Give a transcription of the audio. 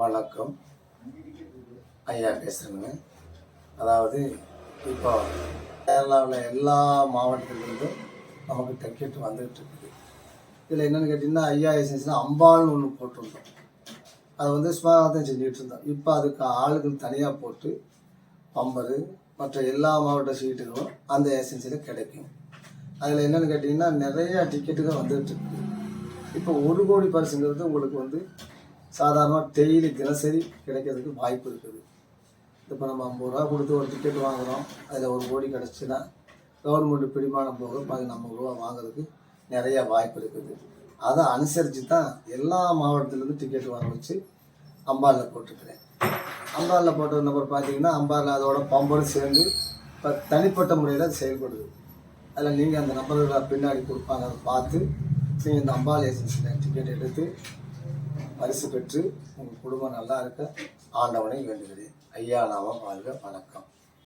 வணக்கம். ஐயா பேசுகிறேங்க அதாவது இப்போ கேரளாவில் எல்லா மாவட்டத்திலிருந்தும் நமக்கு டிக்கெட் வந்துகிட்டு இருக்குது இதில் என்னென்னு கேட்டிங்கன்னா ஐயா ஏசன்ஸ்னா அம்பாள்னு ஒன்று போட்டிருந்தோம். அதை வந்து சுமாராக செஞ்சுக்கிட்டு செஞ்சுட்டு இருந்தோம் இப்போ அதுக்கு ஆளுகள் தனியாக போட்டு பம்பரு மற்ற எல்லா மாவட்ட சீட்டுகளும் அந்த ஏசன்சியில் கிடைக்கும். அதில் என்னென்னு கேட்டிங்கன்னா நிறைய டிக்கெட்டுகள் வந்துகிட்டு இருக்குது இப்போ ஒரு கோடி பரிசுங்கிறது உங்களுக்கு வந்து சாதாரணமாக டெய்லி தினசரி கிடைக்கிறதுக்கு வாய்ப்பு இருக்குது. இப்போ நம்ம ஐம்பது ரூபா கொடுத்து ஒரு டிக்கெட் வாங்குகிறோம் அதில் ஒரு கோடி கிடச்சின்னா கவர்மெண்ட் பிடிமானம் போக பதினம்பது ரூபா வாங்குறதுக்கு நிறைய வாய்ப்பு இருக்குது. அதை அனுசரித்து தான் எல்லா மாவட்டத்துலேருந்து டிக்கெட் வாங்க வச்சு அம்பாலில் போட்டுக்கிறேன் அம்பாலில் போட்ட நம்பர் பார்த்தீங்கன்னா அம்பாலில் அதோட பம்போடு சேர்ந்து இப்போ தனிப்பட்ட முறையில் செயல்படுது. அதில் நீங்கள் அந்த நம்பர்களை பின்னாடி கொடுப்பாங்க அதை பார்த்து நீங்கள் இந்த அம்பாள் ஏஜென்சியில் டிக்கெட் எடுத்து பரிசு பெற்று உங்கள் குடும்பம் நல்லா இருக்க ஆண்டவனை வேண்டுகிறேன். ஐயா நாமம் வாழ்க வணக்கம்.